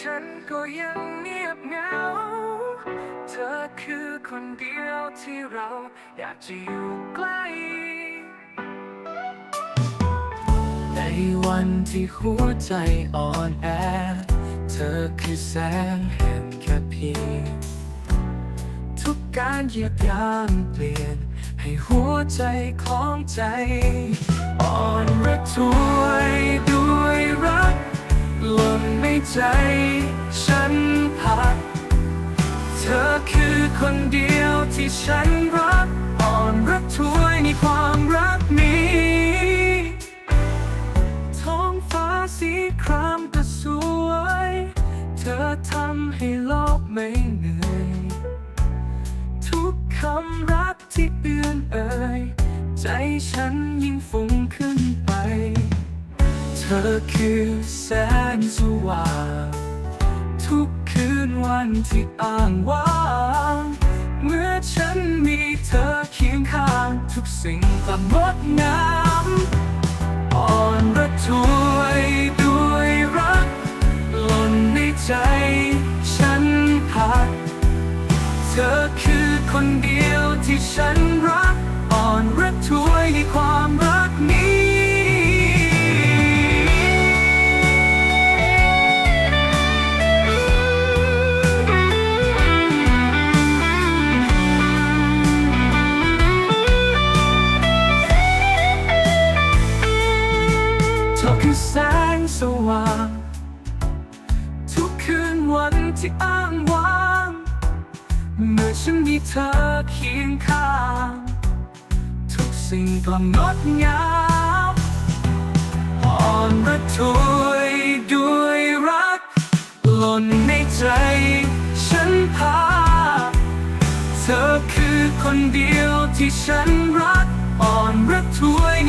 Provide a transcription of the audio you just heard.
ฉันก็ยังเงียบเหงา เธอคือคนเดียวที่เราอยากจะอยู่ใกล้ ในวันที่หัวใจอ่อนแอ เธอคือแสงแห่งแค่เพียงทุกการเหยียบย่างเปลี่ยน ให้หัวใจคล้องใจ อ่อนระท ใจฉันพัก เธอคือคนเดียวที่ฉันรัก อ่อนระทวยในความรักนี้ ท้องฟ้าสีครามก็สวย เธอทำให้โลกไม่เหนื่อย ทุกคำรักที่เอื้อนเอ่ย ใจฉันยิ่งฟุ้งขึ้น ธอคือแสงสว่าง ทุกคืนวันที่อ้างว้างเมื่อฉันมีเธอเคียงข้าง ทุกสิ่งกลับงดงามอ่อนระทวยด้วยรักหล่นในใจ ฉันพักเธอคือคนเดียวที่ฉัน สว่าง ทุกคืนวันที่อ้างว้าง เมื่อฉันมีเธอเคียงข้าง ทุกสิ่งก็งดงามอ่อนระทวยด้วยรักหล่นในใจฉันพา เธอคือคนเดียวที่ฉันรักอ่อนระทวย